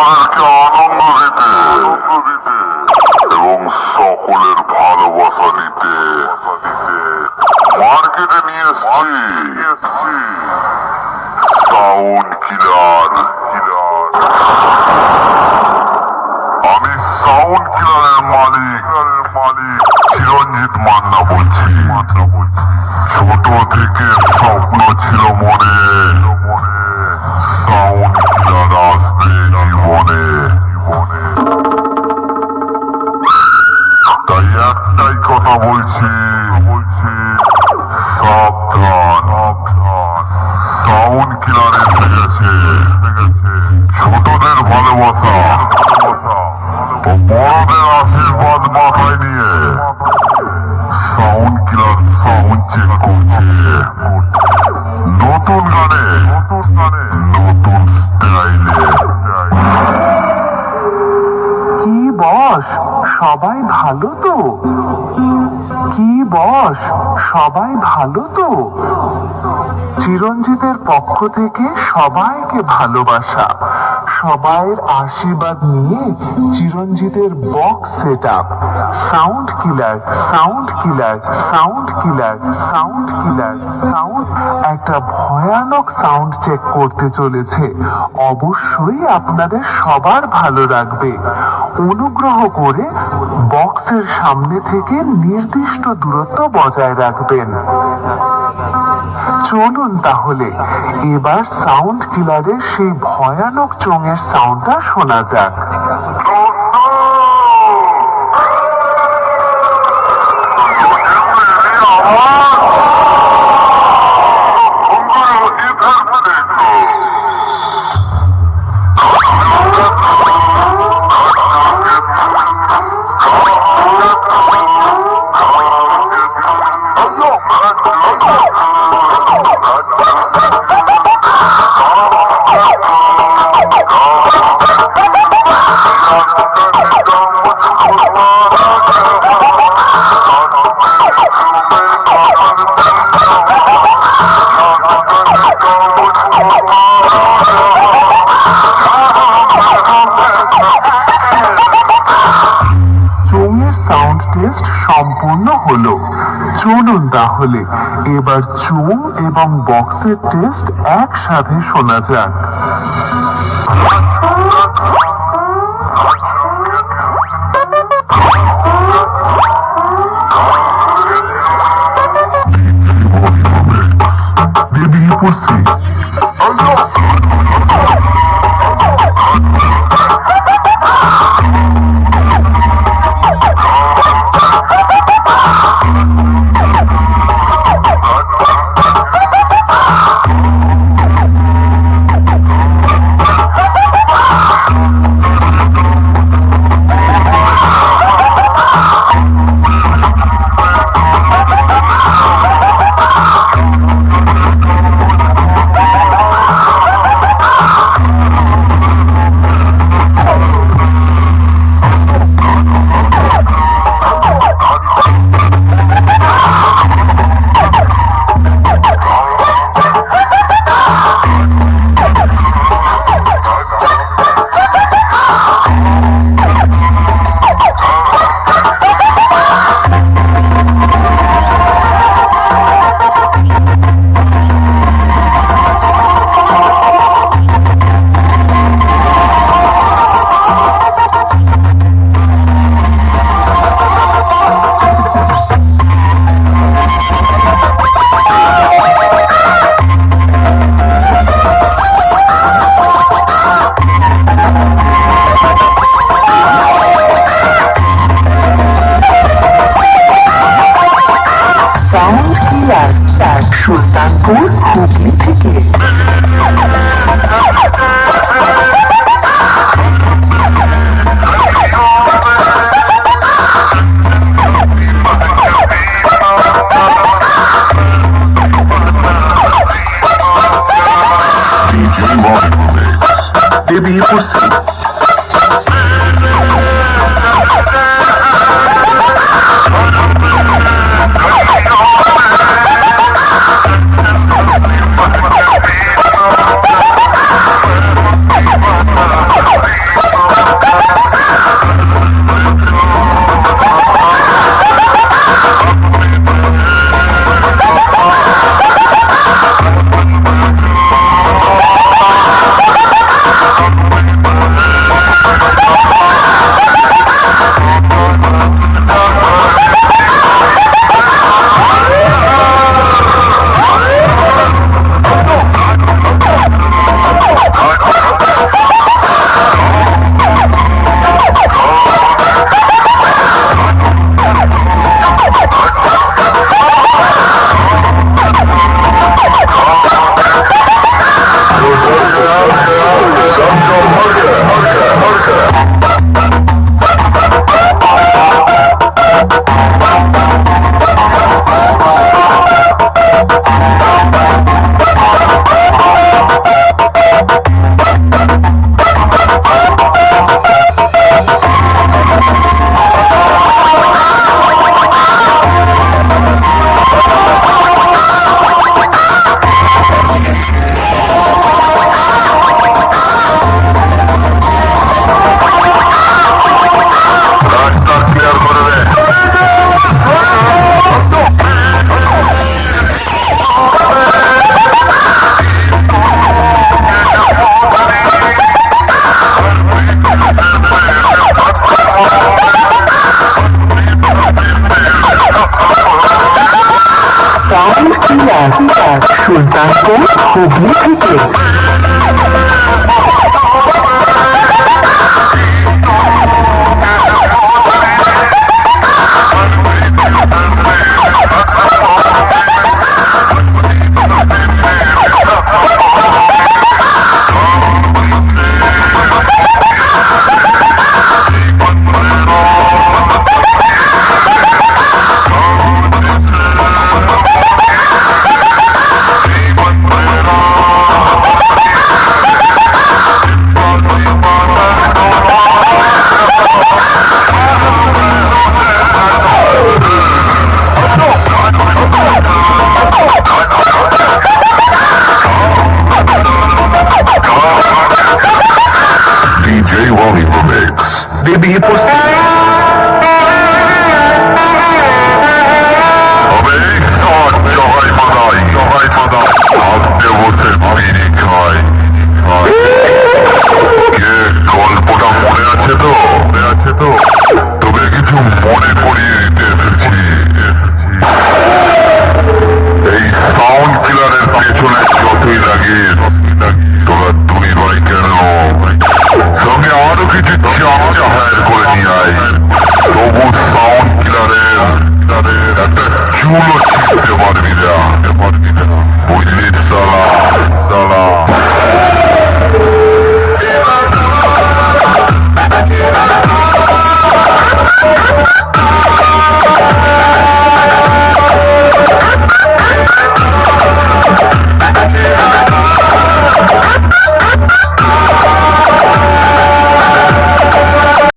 তোমাদেরকে আনন্দ দিতে এবং সকলের ভালোবাসা নিতে মার্কেটে নিয়ে এসছি সাউন্ড কিলার আমি সাউন্ড কিলারের মালিক মালিক চিরঞ্জিত মান্না বলছি ছোট থেকে স্বপ্ন ছিল মনে সাউন্ড কিলার জীবনে তাই একটাই কথা বলছি। সবাই ভালো তো? কি বস সবাই ভালো তো? চিরঞ্জিতের পক্ষ থেকে সবাইকে ভালোবাসা। সবাইয়ের আশীর্বাদ নিয়ে চিরঞ্জিতের box set up sound killer sound killer sound killer sound killer sound একটা ভয়ানক সাউন্ড চেক করতে চলেছে। অবশ্যই আপনাদের সবার ভালো লাগবে। অনুগ্রহ করে বক্সের সামনে থেকে নির্দিষ্ট দূরত্ব বজায় রাখবেন। চলুন তাহলে। এবার সাউন্ড কিলারের সেই ভয়ানক চোঙের সাউন্ডটা শোনা যাক। টেস্ট সম্পূর্ণ হলো। চলুন তাহলে এবার চোং এবং বক্সের টেস্ট একসাথে শোনা যাক। পড়ছি সুলতানপুর হুগলি থেকে পড়ছি সাউন্ড কিলার সুলতানপুর হুগলি থেকে।